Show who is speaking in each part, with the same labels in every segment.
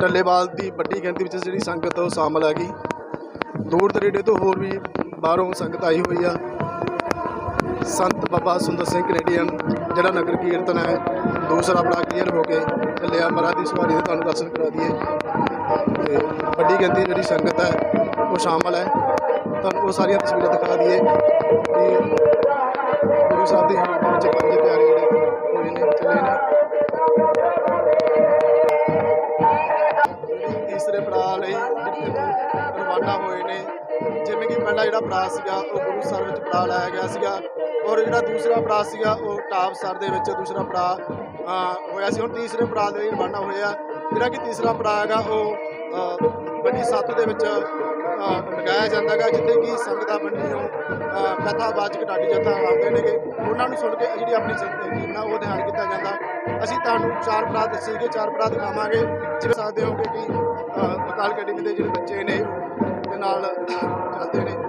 Speaker 1: ਟੱਲੇਵਾਲ ਦੀ ਵੱਡੀ ਗਿਣਤੀ ਵਿੱਚ ਜਿਹੜੀ ਸੰਗਤ ਉਹ ਸ਼ਾਮਲ ਹੈਗੀ। ਦੂਰ ਦਰੇਡੇ ਤੋਂ ਹੋਰ ਵੀ ਬਾਹਰੋਂ ਸੰਗਤ ਆਈ ਹੋਈ ਆ। ਸੰਤ ਬਾਬਾ ਸੁੰਦਰ ਸਿੰਘ ਕੈਨੇਡੀਅਨ, ਜਿਹੜਾ ਨਗਰ ਕੀਰਤਨ ਹੈ, ਦੂਸਰਾ ਬੜਾ ਕਲੀਅਰ ਹੋ ਕੇ ਚੱਲਿਆ। ਮਹਾਰਾਜ ਦੀ ਸਵਾਰੀ ਦੇ ਤੁਹਾਨੂੰ ਦਰਸ਼ਨ ਕਰਾ ਦਈਏ। ਤੇ ਵੱਡੀ ਗਿਣਤੀ ਜਿਹੜੀ ਸੰਗਤ ਹੈ, ਉਹ ਸ਼ਾਮਲ ਹੈ। ਤੁਹਾਨੂੰ ਉਹ ਸਾਰੀਆਂ ਤਸਵੀਰਾਂ ਦਿਖਾ ਦਈਏ ਕਿ ਗੁਰੂ ਸਾਹਿਬ ਦੀ ਜਿਹੜਾ ਪੜਾਅ ਸੀਗਾ ਉਹ ਗੁਰੂ ਸਰ ਵਿੱਚ ਪੜਾਅ ਲਾਇਆ ਗਿਆ ਸੀਗਾ। ਔਰ ਜਿਹੜਾ ਦੂਸਰਾ ਪੜਾਅ ਸੀਗਾ ਉਹ ਟਾਪ ਸਰ ਦੇ ਵਿੱਚ ਦੂਸਰਾ ਪੜਾਅ ਹੋਇਆ ਸੀ। ਹੁਣ ਤੀਸਰੇ ਪੜਾਅ ਦੇ ਲਈ ਰਵਾਨਾ ਹੋਏ ਜਿਹੜਾ ਕਿ ਤੀਸਰਾ ਪੜਾਅ ਹੈਗਾ ਉਹ ਵੱਡੀ ਸੱਤ ਦੇ ਵਿੱਚ ਲਗਾਇਆ ਜਾਂਦਾ ਹੈਗਾ ਜਿੱਥੇ ਕਿ ਸੰਗਤਾਂ ਬੰਨੀ ਨੂੰ ਕਥਾਵਾਚਕ ਢਾਡੀ ਜਥਾ ਆਉਂਦੇ ਨੇਗੇ। ਉਹਨਾਂ ਨੂੰ ਸੁਣ ਕੇ ਜਿਹੜੀ ਆਪਣੀ ਜ਼ਿੰਦਗੀ ਨਾਲ ਉਹ ਧਿਆਨ ਕੀਤਾ ਜਾਂਦਾ। ਅਸੀਂ ਤੁਹਾਨੂੰ ਚਾਰ ਪੜਾਅ ਦੱਸੇ ਕਿ ਚਾਰ ਪੜਾਅ ਦਿਖਾਵਾਂਗੇ। ਜਿਵੇਂ ਸਕਦੇ ਹੋ ਕਿ ਕਿ ਅ, ਅਕਾਲ ਅਕੈਡਮੀ ਦੇ ਜਿਹੜੇ ਬੱਚੇ ਨੇ ਦੇ ਨਾਲ ਚੱਲਦੇ ਨੇ।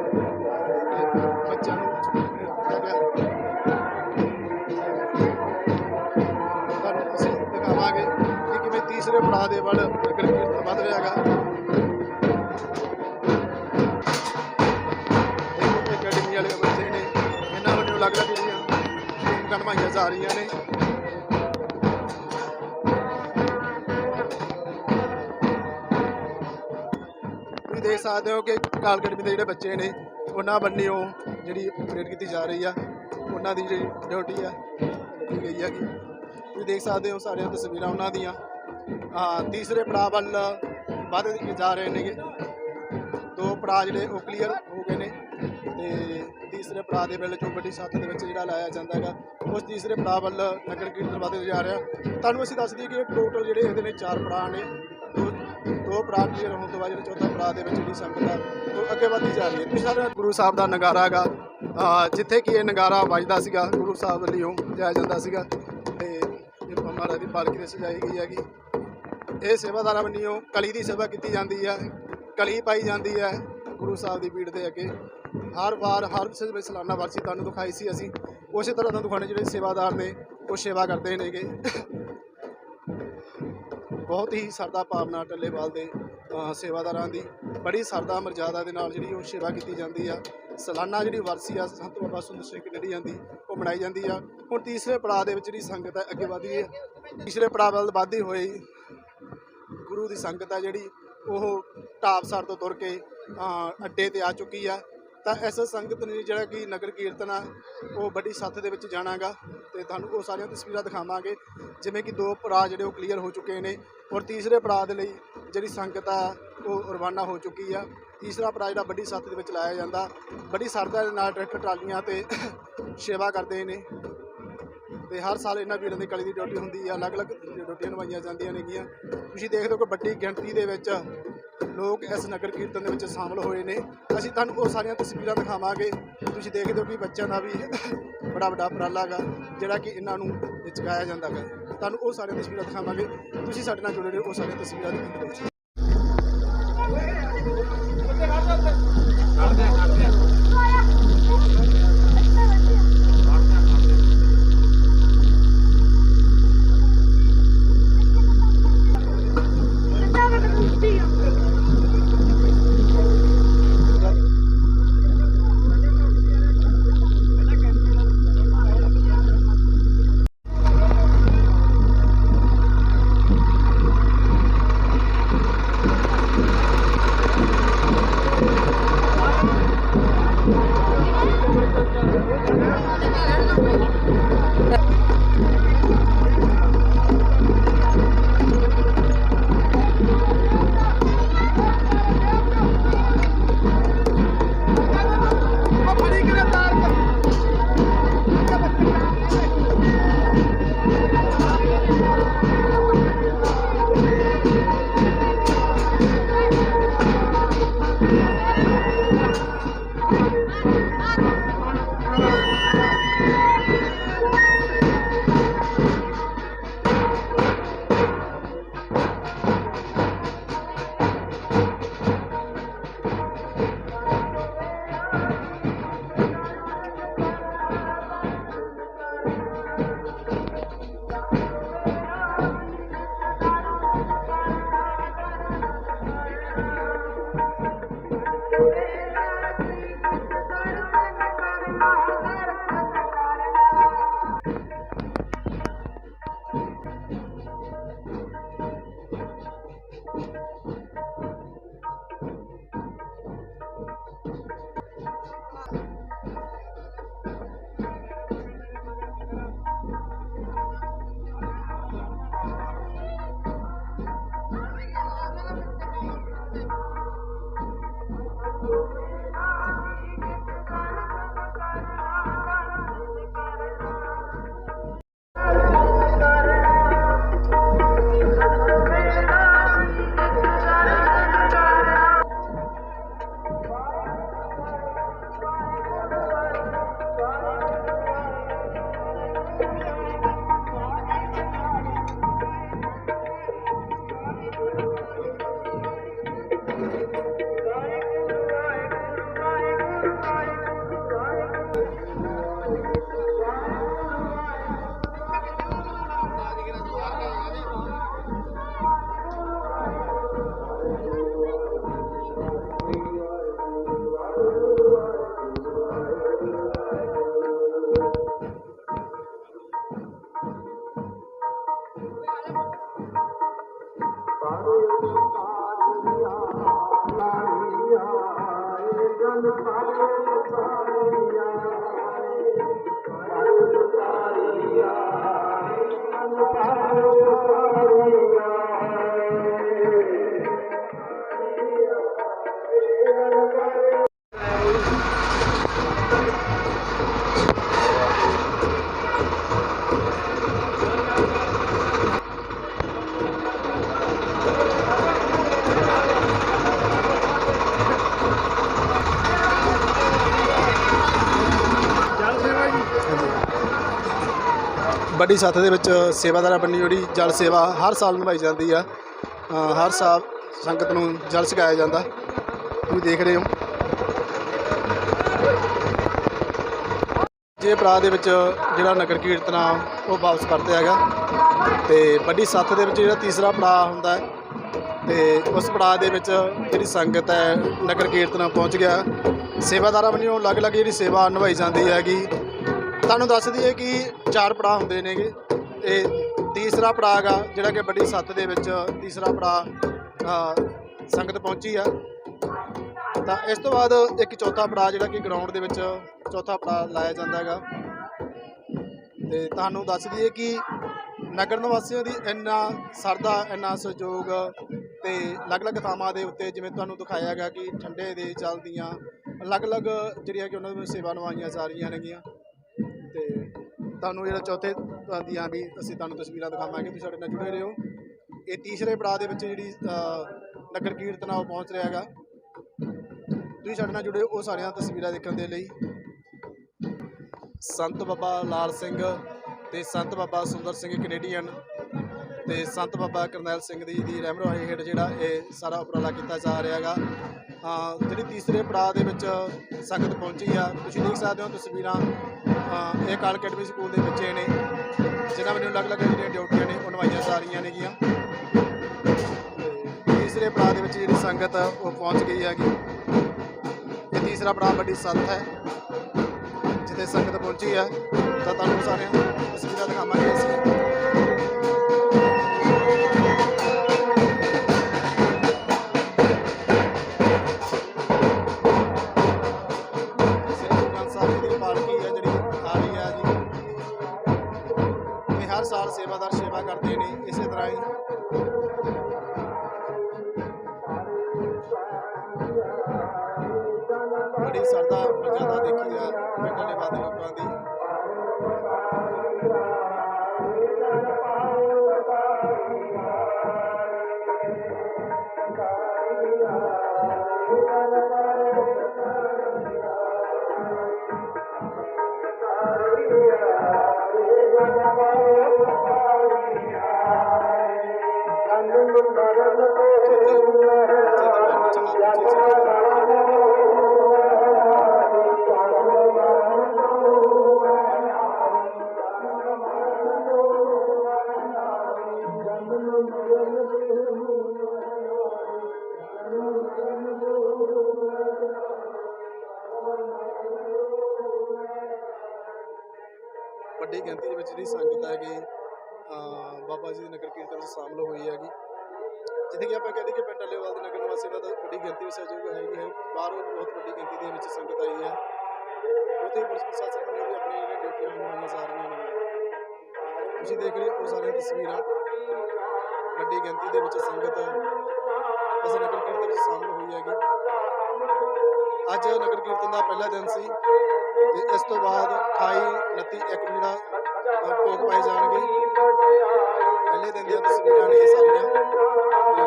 Speaker 1: ਤੀਸਰੇ ਪੜਾਅ ਦੇ ਵੱਲ ਨਗਰ ਵੱਧ ਰਿਹਾ ਹੈਗਾ। ਇਹ ਅਕੈਡਮੀ ਵਾਲੇ ਬੱਚੇ ਨੇ ਇਹਨਾਂ ਵੱਲੋਂ ਅਲੱਗ-ਅਲੱਗ ਜਿਹੜੀਆਂ ਗਣਮਾਈਆਂ ਜਾ ਰਹੀਆਂ ਨੇ। ਤੁਸੀਂ ਦੇਖ ਸਕਦੇ ਹੋ ਕਿ ਕਾਲ ਅਕੈਡਮੀ ਦੇ ਜਿਹੜੇ ਬੱਚੇ ਨੇ, ਉਹਨਾਂ ਬੰਨਿਓ ਜਿਹੜੀ ਪਰੇਡ ਕੀਤੀ ਜਾ ਰਹੀ ਆ। ਉਹਨਾਂ ਦੀ ਜਿਹੜੀ ਡਿਊਟੀ ਆ ਲੱਗੀ ਗਈ ਹੈਗੀ। ਤੁਸੀਂ ਦੇਖ ਸਕਦੇ ਹੋ ਸਾਰੀਆਂ ਤਸਵੀਰਾਂ ਉਹਨਾਂ ਦੀਆਂ। ਤੀਸਰੇ ਪੜਾਅ ਵੱਲ ਵੱਧ ਜਾ ਰਹੇ ਨੇਗੇ। ਦੋ ਪੜਾਅ ਜਿਹੜੇ ਉਹ ਕਲੀਅਰ ਹੋ ਗਏ ਨੇ ਤੇ ਤੀਸਰੇ ਪੜਾਅ ਦੇ ਵਿੱਚ ਜੋ ਵੱਡੀ ਸੱਤ ਦੇ ਵਿੱਚ ਜਿਹੜਾ ਲਾਇਆ ਜਾਂਦਾ ਹੈਗਾ, ਉਸ ਤੀਸਰੇ ਪੜਾਅ ਵੱਲ ਨਗਰ ਕੀਰਤਨ ਵੱਧਦੇ ਜਾ ਰਿਹਾ। ਤੁਹਾਨੂੰ ਅਸੀਂ ਦੱਸ ਦਈਏ ਕਿ ਟੋਟਲ ਜਿਹੜੇ ਇਹਦੇ ਨੇ ਚਾਰ ਪੜਾਅ ਨੇ। ਦੋ ਦੋ ਪੜਾਅ ਕਲੀਅਰ ਹੋਣ ਤੋਂ ਬਾਅਦ ਜਿਹੜਾ ਚੌਥਾ ਪੜਾਅ ਦੇ ਵਿੱਚ ਜਿਹੜੀ ਸੰਗਤ ਆ, ਉਹ ਅੱਗੇ ਵਧਦੀ ਜਾ ਰਹੀ ਹੈ। ਤੁਸੀਂ ਸਾਰੇ ਗੁਰੂ ਸਾਹਿਬ ਦਾ ਨਗਾਰਾ ਹੈਗਾ। ਜਿੱਥੇ ਕਿ ਇਹ ਨਗਾਰਾ ਵੱਜਦਾ ਸੀਗਾ, ਗੁਰੂ ਸਾਹਿਬ ਵੱਲੋਂ ਜਾਇਆ ਜਾਂਦਾ ਸੀਗਾ। ਤੇ ਇਹ ਮਹਾਰਾਜ ਦੀ ਪਾਲਕੀ ਤੇ ਸਜਾਈ ਗਈ ਹੈਗੀ। ਇਹ ਸੇਵਾਦਾਰਾਂ ਵੱਲੋਂ ਕਲੀ ਦੀ ਸੇਵਾ ਕੀਤੀ ਜਾਂਦੀ ਹੈ, ਕਲੀ ਪਾਈ ਜਾਂਦੀ ਹੈ ਗੁਰੂ ਸਾਹਿਬ ਦੀ ਪੀੜ ਦੇ ਅੱਗੇ। ਹਰ ਵਾਰ, ਹਰ ਸ- ਸਲਾਨਾ ਵਰਸੀ ਤੁਹਾਨੂੰ ਦਿਖਾਈ ਸੀ ਅਸੀਂ। ਉਸੇ ਤਰ੍ਹਾਂ ਤੁਹਾਨੂੰ ਦਿਖਾਉਣੇ ਜਿਹੜੇ ਸੇਵਾਦਾਰ ਨੇ, ਉਹ ਸੇਵਾ ਕਰਦੇ ਨੇਗੇ। ਬਹੁਤ ਹੀ ਸਰਦਾ ਭਾਵਨਾ ਟੱਲੇਵਾਲ ਦੇ ਸੇਵਾਦਾਰਾਂ ਦੀ। ਬੜੀ ਸਰਦਾ ਮਰਜ਼ਾਦਾ ਦੇ ਨਾਲ ਜਿਹੜੀ ਉਹ ਸੇਵਾ ਕੀਤੀ ਜਾਂਦੀ ਆ। ਸਾਲਾਨਾ ਜਿਹੜੀ ਵਰਸੀ ਆ ਸੰਤ ਬਾਬਾ ਸੁੰਦਰ ਸਿੰਘ ਜਿਹੜੀ ਜਾਂਦੀ, ਉਹ ਮਨਾਈ ਜਾਂਦੀ ਆ। ਹੁਣ ਤੀਸਰੇ ਪੜਾਅ ਦੇ ਵਿੱਚ ਜਿਹੜੀ ਸੰਗਤ ਹੈ, ਅੱਗੇ ਵਧੀ ਹੈ। ਤੀਸਰੇ ਪੜਾਅ ਵੱਲ ਵਧਦੀ ਹੋਈ ਗੁਰੂ ਦੀ ਸੰਗਤ ਆ ਜਿਹੜੀ, ਉਹ ਢਾਬਸਰ ਤੋਂ ਤੁਰ ਕੇ ਅੱਡੇ ਤੇ ਆ ਚੁੱਕੀ ਆ। ਤਾਂ ਇਸ ਸੰਗਤ ਨੇ ਜਿਹੜਾ ਕਿ ਨਗਰ ਕੀਰਤਨ ਆ, ਉਹ ਵੱਡੀ ਸੱਥ ਦੇ ਵਿੱਚ ਜਾਣਾਗਾ ਤੇ ਤੁਹਾਨੂੰ ਉਹ ਸਾਰੀਆਂ ਤਸਵੀਰਾਂ ਦਿਖਾਵਾਂਗੇ। ਜਿਵੇਂ ਕਿ ਦੋ ਪੜਾਅ ਜਿਹੜੇ ਉਹ ਕਲੀਅਰ ਹੋ ਚੁੱਕੇ ਨੇ ਔਰ ਤੀਸਰੇ ਪੜਾਅ ਦੇ ਲਈ ਜਿਹੜੀ ਸੰਗਤ ਆ, ਉਹ ਰਵਾਨਾ ਹੋ ਚੁੱਕੀ ਆ। ਤੀਸਰਾ ਪੜਾਅ ਜਿਹੜਾ ਵੱਡੀ ਸੱਥ ਦੇ ਵਿੱਚ ਲਾਇਆ ਜਾਂਦਾ, ਵੱਡੀ ਸਰਦਾ ਦੇ ਨਾਲ ਟਰੈਕਟਰ ਟਰਾਲੀਆਂ ਤੇ ਸੇਵਾ ਕਰਦੇ ਨੇ। ਤੇ ਹਰ ਸਾਲ ਇਹਨਾਂ ਵੀਰਾਂ ਦੀ ਕਲੀ ਦੀ ਡਿਊਟੀ ਹੁੰਦੀ ਆ, ਅਲੱਗ-ਅਲੱਗ ਡਿਊਟੀਆਂ ਨਿਭਾਈਆਂ ਜਾਂਦੀਆਂ ਨੇਗੀਆਂ। ਤੁਸੀਂ ਦੇਖਦੇ ਹੋ ਕਿ ਵੱਡੀ ਗਿਣਤੀ ਦੇ ਵਿੱਚ ਲੋਕ ਇਸ ਨਗਰ ਕੀਰਤਨ ਦੇ ਵਿੱਚ ਸ਼ਾਮਲ ਹੋਏ ਨੇ। ਅਸੀਂ ਤੁਹਾਨੂੰ ਉਹ ਸਾਰੀਆਂ ਤਸਵੀਰਾਂ ਦਿਖਾਵਾਂਗੇ। ਤੁਸੀਂ ਦੇਖਦੇ ਹੋ ਕਿ ਬੱਚਿਆਂ ਦਾ ਵੀ ਬੜਾ ਵੱਡਾ ਉਪਰਾਲਾ ਗਾ, ਜਿਹੜਾ ਕਿ ਇਹਨਾਂ ਨੂੰ ਚੁਕਾਇਆ ਜਾਂਦਾ ਹੈ ਤੁਹਾਨੂੰ ਉਹ ਸਾਰੀਆਂ ਤਸਵੀਰਾਂ ਦਿਖਾਵਾਂਗੇ। ਤੁਸੀਂ ਸਾਡੇ ਨਾਲ ਜੁੜੇ ਰਹੋ, ਉਹ ਸਾਰੀਆਂ ਤਸਵੀਰਾਂ ਦੇਖਦੇ Aleluia. ਵੱਡੀ ਸੱਥ ਦੇ ਵਿੱਚ ਸੇਵਾਦਾਰਾਂ ਬੰਨੀ ਜਿਹੜੀ ਜਲ ਸੇਵਾ ਹਰ ਸਾਲ ਨਿਭਾਈ ਜਾਂਦੀ ਆ। ਹਰ ਸਾਲ ਸੰਗਤ ਨੂੰ ਜਲ ਛਕਾਇਆ ਜਾਂਦਾ। ਤੁਸੀਂ ਦੇਖ ਰਹੇ ਹੋ। ਜੇ ਪੜਾ ਦੇ ਵਿੱਚ ਜਿਹੜਾ ਨਗਰ ਕੀਰਤਨ ਆ, ਉਹ ਵਾਪਸ ਪਰਤਿਆ ਹੈਗਾ। ਤੇ ਵੱਡੀ ਸੱਥ ਦੇ ਵਿੱਚ ਜਿਹੜਾ ਤੀਸਰਾ ਪੜਾ ਹੁੰਦਾ ਹੈ, ਤੇ ਉਸ ਪੜਾਅ ਦੇ ਵਿੱਚ ਜਿਹੜੀ ਸੰਗਤ ਹੈ, ਨਗਰ ਕੀਰਤਨ ਪਹੁੰਚ ਗਿਆ। ਸੇਵਾਦਾਰਾਂ ਵੱਲੋਂ ਅਲੱਗ-ਅਲੱਗ ਜਿਹੜੀ ਸੇਵਾ ਨਿਭਾਈ ਜਾਂਦੀ ਹੈਗੀ। ਤੁਹਾਨੂੰ ਦੱਸ ਦਈਏ ਕਿ ਚਾਰ ਪੜਾਅ ਹੁੰਦੇ ਨੇਗੇ ਇਹ ਤੀਸਰਾ ਪੜਾਅ ਹੈਗਾ ਜਿਹੜਾ ਕਿ ਵੱਡੀ ਸੱਤ ਦੇ ਵਿੱਚ ਤੀਸਰਾ ਪੜਾਅ ਸੰਗਤ ਪਹੁੰਚੀ ਆ। ਤਾਂ ਇਸ ਤੋਂ ਬਾਅਦ ਇੱਕ ਚੌਥਾ ਪੜਾਅ ਜਿਹੜਾ ਕਿ ਗਰਾਊਂਡ ਦੇ ਵਿੱਚ ਚੌਥਾ ਪੜਾਅ ਲਾਇਆ ਜਾਂਦਾ ਹੈਗਾ ਤੇ ਤੁਹਾਨੂੰ ਦੱਸ ਦਈਏ ਕਿ ਨਗਰ ਨਿਵਾਸੀਆਂ ਦੀ ਇੰਨਾ ਸਰਦਾ ਇੰਨਾ ਸਹਿਯੋਗ ਤੇ ਅਲੱਗ-ਅਲੱਗ ਥਾਵਾਂ ਦੇ ਉੱਤੇ ਜਿਵੇਂ ਤੁਹਾਨੂੰ ਦਿਖਾਇਆ ਗਿਆ ਕਿ ਠੰਡੇ ਦੇ ਚੱਲਦੀਆਂ ਅਲੱਗ-ਅਲੱਗ ਜਿਹੜੀਆਂ ਕਿ ਉਹਨਾਂ ਨੂੰ ਸੇਵਾ ਨਿਭਾਈਆਂ ਜਾ ਰਹੀਆਂ ਨੇਗੀਆਂ। ਤੁਹਾਨੂੰ ਜਿਹੜਾ ਚੌਥੇ ਦੀਆਂ ਵੀ ਅਸੀਂ ਤੁਹਾਨੂੰ ਤਸਵੀਰਾਂ ਦਿਖਾਵਾਂਗੇ, ਤੁਸੀਂ ਸਾਡੇ ਨਾਲ ਜੁੜੇ ਰਹੋ। ਇਹ ਤੀਸਰੇ ਪੜਾਅ ਦੇ ਵਿੱਚ ਜਿਹੜੀ ਨਗਰ ਕੀਰਤਨ ਆ, ਉਹ ਪਹੁੰਚ ਰਿਹਾ ਹੈਗਾ। ਤੁਸੀਂ ਸਾਡੇ ਨਾਲ ਜੁੜੇ ਉਹ ਸਾਰੀਆਂ ਤਸਵੀਰਾਂ ਦੇਖਣ ਦੇ ਲਈ। ਸੰਤ ਬਾਬਾ ਲਾਲ ਸਿੰਘ ਤੇ ਸੰਤ ਬਾਬਾ ਸੁੰਦਰ ਸਿੰਘ ਕੈਨੇਡੀਅਨ ਤੇ ਸੰਤ ਬਾਬਾ ਕਰਨੈਲ ਸਿੰਘ ਦੀ ਦੀ ਰਹਿਮਰਵਾਈ ਹੇਠ ਜਿਹੜਾ ਇਹ ਸਾਰਾ ਉਪਰਾਲਾ ਕੀਤਾ ਜਾ ਰਿਹਾ ਹੈਗਾ। ਜਿਹੜੀ ਤੀਸਰੇ ਪੜਾਅ ਦੇ ਵਿੱਚ ਸੰਗਤ ਪਹੁੰਚੀ ਆ, ਤੁਸੀਂ ਦੇਖ ਸਕਦੇ ਹੋ ਤਸਵੀਰਾਂ। ਇਹ ਕਾਲ ਅਕੈਡਮੀ ਸਕੂਲ ਦੇ ਬੱਚੇ ਨੇ। ਜਿਨ੍ਹਾਂ ਵੱਲੋਂ ਅਲੱਗ-ਅਲੱਗ ਜਿਹੜੀਆਂ ਡਿਊਟੀਆਂ ਨੇ, ਉਹ ਨਿਭਾਈਆਂ ਜਾ ਰਹੀਆਂ ਨੇਗੀਆਂ। ਤੀਸਰੇ ਪੜਾਅ ਦੇ ਵਿੱਚ ਜਿਹੜੀ ਸੰਗਤ ਉਹ ਪਹੁੰਚ ਗਈ ਹੈਗੀ। ਇਹ ਤੀਸਰਾ ਪੜਾਅ ਵੱਡੀ ਸੱਤ ਹੈ। ਜਿੱਥੇ ਸੰਗਤ ਪਹੁੰਚੀ ਹੈ, ਤਾਂ ਤੁਹਾਨੂੰ ਸਾਰਿਆਂ ਨੂੰ ਤਸਵੀਰਾਂ ਦਿਖਾਵਾਂਗੇ ਅਸੀਂ। ਕਰਦੇ ਨੇ ਇਸੇ ਤਰ੍ਹਾਂ ਹੀ ਵੱਡੀ ਗਿਣਤੀ ਦੇ ਵਿੱਚ ਜਿਹੜੀ ਸੰਗਤ ਹੈਗੀ, ਅਹ ਬਾਬਾ ਜੀ ਦੇ ਨਗਰ ਕੀਰਤਨ ਵਿੱਚ ਸ਼ਾਮਲ ਹੋਈ ਹੈਗੀ। ਜਿੱਥੇ ਕਿ ਆਪਾਂ ਕਹਿੰਦੇ ਕਿ ਪਿੰਡ ਅਲੇਵਾਲ ਦੇ ਨਗਰ ਨਿਵਾਸੀਆਂ ਦਾ ਵੱਡੀ ਗਿਣਤੀ ਵਿੱਚ ਸਹਿਯੋਗ ਹੈਗੀ ਹੈ ਬਾਹਰੋਂ ਬਹੁਤ ਵੱਡੀ ਗਿਣਤੀ ਦੇ ਵਿੱਚ ਸੰਗਤ ਆਈ ਹੈ। ਉੱਥੇ ਪੁਲਿਸ ਪ੍ਰਸ਼ਾਸਨ ਵੱਲੋਂ ਵੀ ਆਪਣੀਆਂ ਜਿਹੜੀਆਂ ਡਿਊਟੀਆਂ ਨਿਭਾਈਆਂ ਜਾ ਰਹੀਆਂ ਨੇ। ਤੁਸੀਂ ਦੇਖ ਰਹੇ ਹੋ ਉਹ ਸਾਰੀਆਂ ਤਸਵੀਰਾਂ। ਵੱਡੀ ਗਿਣਤੀ ਦੇ ਵਿੱਚ ਸੰਗਤ ਇਸ ਨਗਰ ਕੀਰਤਨ ਵਿੱਚ ਸ਼ਾਮਲ ਹੋਈ ਹੈਗੀ। ਅੱਜ ਨਗਰ ਕੀਰਤਨ ਦਾ ਪਹਿਲਾ ਦਿਨ ਸੀ ਤੇ ਇਸ ਤੋਂ ਬਾਅਦ 28 29 ਇੱਕ ਜਿਹੜਾ ਭੋਗ ਪਾਏ ਜਾਣਗੇ। ਪਹਿਲੇ ਦਿਨ ਦੀਆਂ ਤਸਵੀਰਾਂ ਨੇ ਇਹ ਸਾਰੀਆਂ।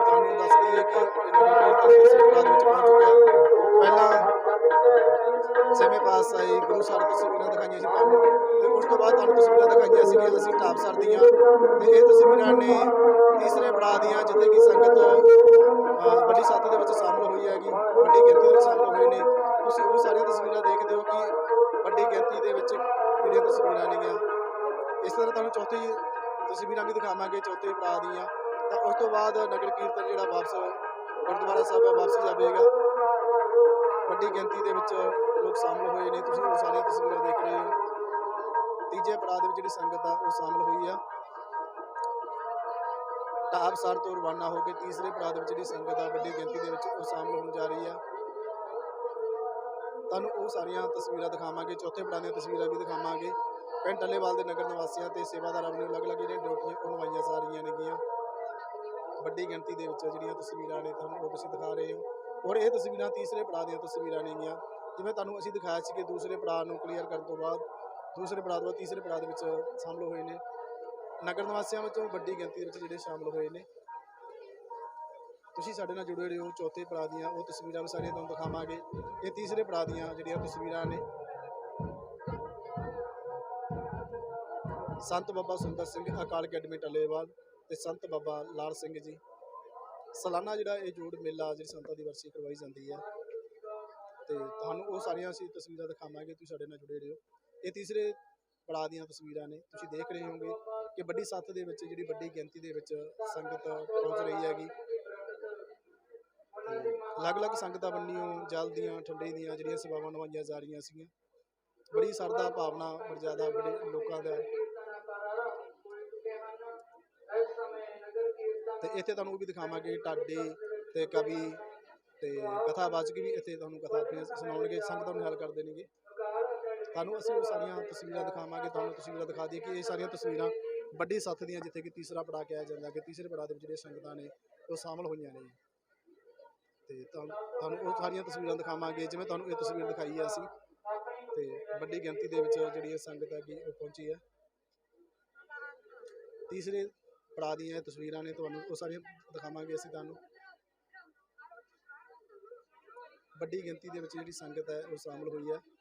Speaker 1: ਤੁਹਾਨੂੰ ਦੱਸਦੀ ਹੈ ਕਿ ਇਹ ਨਗਰ ਕੀਰਤਨ ਵਿੱਚ ਪਹੁੰਚ ਚੁੱਕਿਆ ਪਹਿਲਾਂ ਛੇਵੇਂ ਪਾਤਸ਼ਾਹੀ ਗੁਰੂ ਸਾਹਿਬ ਦੀਆਂ ਤਸਵੀਰਾਂ ਦਿਖਾਈਆਂ ਸੀ ਤੁਹਾਨੂੰ ਤੇ ਉਸ ਤੋਂ ਬਾਅਦ ਤੁਹਾਨੂੰ ਤਸਵੀਰਾਂ ਦਿਖਾਈਆਂ ਸੀਗੀਆਂ, ਅਸੀਂ ਢਾਬਸਰ ਦੀਆਂ ਤੇ ਇਹ ਤਸਵੀਰਾਂ ਨੇ ਤੀਸਰੇ ਪੜਾਅ ਦੀਆਂ ਜਿੱਥੇ ਕਿ ਸੰਗਤ ਵੱਡੀ ਸੱਤ ਦੇ ਵਿੱਚ ਸ਼ਾਮਲ ਹੋਈ ਹੈਗੀ, ਵੱਡੀ ਗਿਣਤੀ ਦੇ ਵਿੱਚ ਸ਼ਾਮਲ ਹੋਏ ਨੇ। ਤੁਸੀਂ ਉਹ ਸਾਰੀਆਂ ਤਸਵੀਰਾਂ ਦੇਖਦੇ ਹੋ ਕਿ ਵੱਡੀ ਗਿਣਤੀ ਦੇ ਵਿੱਚ ਜਿਹੜੀਆਂ ਤਸਵੀਰਾਂ ਨੇਗੀਆਂ। ਇਸ ਤਰ੍ਹਾਂ ਤੁਹਾਨੂੰ ਚੌਥੀ ਤਸਵੀਰਾਂ ਵੀ ਦਿਖਾਵਾਂਗੇ ਚੌਥੇ ਪੜਾਅ ਦੀਆਂ। ਤਾਂ ਉਸ ਤੋਂ ਬਾਅਦ ਨਗਰ ਕੀਰਤਨ ਜਿਹੜਾ ਵਾਪਸ ਗੁਰਦੁਆਰਾ ਸਾਹਿਬ ਵਾਪਸ ਜਾਵੇਗਾ। ਵੱਡੀ ਗਿਣਤੀ ਦੇ ਵਿੱਚ ਲੋਕ ਸ਼ਾਮਲ ਹੋਏ ਨੇ। ਤੁਸੀਂ ਉਹ ਸਾਰੀਆਂ ਤਸਵੀਰਾਂ ਦੇਖ ਰਹੇ ਹੋ। ਤੀਜੇ ਪੜਾਅ ਦੇ ਵਿੱਚ ਜਿਹੜੀ ਸੰਗਤ ਆ, ਉਹ ਸ਼ਾਮਲ ਹੋਈ ਆ। ਟਾਪਸਰ ਤੋਂ ਰਵਾਨਾ ਹੋ ਕੇ ਤੀਸਰੇ ਪੜਾਅ ਦੇ ਵਿੱਚ ਜਿਹੜੀ ਸੰਗਤ ਆ, ਵੱਡੀ ਗਿਣਤੀ ਦੇ ਵਿੱਚ ਉਹ ਸ਼ਾਮਲ ਹੋਣ ਜਾ ਰਹੀ ਆ। ਤੁਹਾਨੂੰ ਉਹ ਸਾਰੀਆਂ ਤਸਵੀਰਾਂ ਦਿਖਾਵਾਂਗੇ। ਚੌਥੇ ਪੜਾਅ ਦੀਆਂ ਤਸਵੀਰਾਂ ਵੀ ਦਿਖਾਵਾਂਗੇ। ਪਿੰਡ ਟੱਲੇਵਾਲ ਦੇ ਨਗਰ ਨਿਵਾਸੀਆਂ ਤੇ ਸੇਵਾਦਾਰਾਂ ਨੂੰ ਅਲੱਗ-ਅਲੱਗ ਜਿਹੜੀਆਂ ਡਿਊਟੀਆਂ ਉਹ ਨਿਭਾਈਆਂ ਜਾ ਰਹੀਆਂ ਨੇਗੀਆਂ। ਵੱਡੀ ਗਿਣਤੀ ਦੇ ਵਿੱਚ ਜਿਹੜੀਆਂ ਤਸਵੀਰਾਂ ਨੇ ਤੁਹਾਨੂੰ ਉਹ ਤੁਸੀਂ ਦਿਖਾ ਰਹੇ ਹੋ। ਔਰ ਇਹ ਤਸਵੀਰਾਂ ਤੀਸਰੇ ਪੜਾਅ ਦੀਆਂ ਤਸਵੀਰਾਂ ਨੇਗੀਆਂ। ਜਿਵੇਂ ਤੁਹਾਨੂੰ ਅਸੀਂ ਦਿਖਾਇਆ ਸੀ ਕਿ ਦੂਸਰੇ ਪੜਾਅ ਨੂੰ ਕਲੀਅਰ ਕਰਨ ਤੋਂ ਬਾਅਦ, ਦੂਸਰੇ ਪੜਾਅ ਤੋਂ ਤੀਸਰੇ ਪੜਾਅ ਦੇ ਵਿੱਚ ਸ਼ਾਮਲ ਹੋਏ ਨੇ। ਨਗਰ ਨਿਵਾਸੀਆਂ ਵਿੱਚੋਂ ਵੱਡੀ ਗਿਣਤੀ ਵਿੱਚ ਜਿਹੜੇ ਸ਼ਾਮਲ ਹੋਏ ਨੇ। ਤੁਸੀਂ ਸਾਡੇ ਨਾਲ ਜੁੜੇ ਰਹੋ ਚੌਥੇ ਪੜਾਅ ਦੀਆਂ ਉਹ ਤਸਵੀਰਾਂ ਵੀ ਸਾਰੀਆਂ ਤੁਹਾਨੂੰ ਦਿਖਾਵਾਂਗੇ। ਇਹ ਤੀਸਰੇ ਪੜਾਅ ਦੀਆਂ ਜਿਹੜੀਆਂ ਤਸਵੀਰਾਂ ਨੇ ਸੰਤ ਬਾਬਾ ਸੁੰਦਰ ਸਿੰਘ ਅਕਾਲ ਅਕੈਡਮੀ ਟੱਲੇਵਾਲ ਤੇ ਸੰਤ ਬਾਬਾ ਲਾਲ ਸਿੰਘ ਜੀ। ਸਾਲਾਨਾ ਜਿਹੜਾ ਇਹ ਜੋੜ ਮੇਲਾ ਜਿਹੜੀ ਸੰਤਾਂ ਦੀ ਵਰਸੀ ਕਰਵਾਈ ਜਾਂਦੀ ਹੈ। ਤੇ ਤੁਹਾਨੂੰ ਉਹ ਸਾਰੀਆਂ ਅਸੀਂ ਤਸਵੀਰਾਂ ਦਿਖਾਵਾਂਗੇ, ਤੁਸੀਂ ਸਾਡੇ ਨਾਲ ਜੁੜੇ ਰਹੋ। ਇਹ ਤੀਸਰੇ ਪੜਾਅ ਦੀਆਂ ਤਸਵੀਰਾਂ ਨੇ। ਤੁਸੀਂ ਦੇਖ ਰਹੇ ਹੋਗੇ ਕਿ ਵੱਡੀ ਸੱਤ ਦੇ ਵਿੱਚ ਜਿਹੜੀ ਵੱਡੀ ਗਿਣਤੀ ਦੇ ਵਿੱਚ ਸੰਗਤ ਪਹੁੰਚ ਰਹੀ ਹੈਗੀ। ਅਲੱਗ-ਅਲੱਗ ਸੰਗਤਾਂ ਬੰਨੀਆਂ ਜਲ ਦੀਆਂ, ਠੰਡੇ ਦੀਆਂ ਜਿਹੜੀਆਂ ਸੇਵਾਵਾਂ ਨਿਭਾਈਆਂ ਜਾ ਰਹੀਆਂ ਸੀਗੀਆਂ। ਬੜੀ ਸਰਦਾ ਭਾਵਨਾ ਬੜੀ ਜ਼ਿਆਦਾ ਬੜੇ ਲੋਕਾਂ ਦਾ ਤੇ ਇੱਥੇ ਤੁਹਾਨੂੰ ਉਹ ਵੀ ਦਿਖਾਵਾਂਗੇ ਟਾਡੇ ਤੇ ਕਵੀ ਤੇ ਕਥਾਵਾਚਕ ਵੀ ਇੱਥੇ ਤੁਹਾਨੂੰ ਕਥਾ ਆਪਣੀ ਸੁਣਾਉਣਗੇ, ਸੰਗਤ ਨੂੰ ਹੱਲ ਕਰਦੇ ਨੇਗੇ ਤੁਹਾਨੂੰ ਅਸੀਂ ਉਹ ਸਾਰੀਆਂ ਤਸਵੀਰਾਂ ਦਿਖਾਵਾਂਗੇ, ਤੁਹਾਨੂੰ ਤਸਵੀਰਾਂ ਦਿਖਾ ਦਈਏ ਕਿ ਇਹ ਸਾਰੀਆਂ ਤਸਵੀਰਾਂ ਵੱਡੀ ਸੱਥ ਦੀਆਂ ਜਿੱਥੇ ਕਿ ਤੀਸਰਾ ਪੜਾ ਕਿਹਾ ਜਾਂਦਾ ਕਿ ਤੀਸਰੇ ਪੜਾ ਦੇ ਵਿੱਚ ਜਿਹੜੀਆਂ ਸੰਗਤਾਂ ਨੇ ਉਹ ਸ਼ਾਮਲ ਹੋਈਆਂ ਨੇ। ਤੇ ਤੁਹਾਨੂੰ ਉਹ ਸਾਰੀਆਂ ਤਸਵੀਰਾਂ ਦਿਖਾਵਾਂਗੇ, ਜਿਵੇਂ ਤੁਹਾਨੂੰ ਇਹ ਤਸਵੀਰ ਦਿਖਾਈ ਹੈ ਅਸੀਂ, ਤੇ ਵੱਡੀ ਗਿਣਤੀ ਦੇ ਵਿੱਚ ਜਿਹੜੀ ਇਹ ਸੰਗਤ ਹੈਗੀ ਉਹ ਪਹੁੰਚੀ ਹੈ ਤੀਸਰੇ ਪੜਾ ਦੀਆਂ ਤਸਵੀਰਾਂ ਨੇ, ਤੁਹਾਨੂੰ ਉਹ ਸਾਰੀਆਂ ਦਿਖਾਵਾਂਗੇ ਅਸੀਂ ਤੁਹਾਨੂੰ। ਵੱਡੀ ਗਿਣਤੀ ਦੇ ਵਿੱਚ ਜਿਹੜੀ ਸੰਗਤ ਹੈ, ਉਹ ਸ਼ਾਮਲ ਹੋਈ ਹੈ।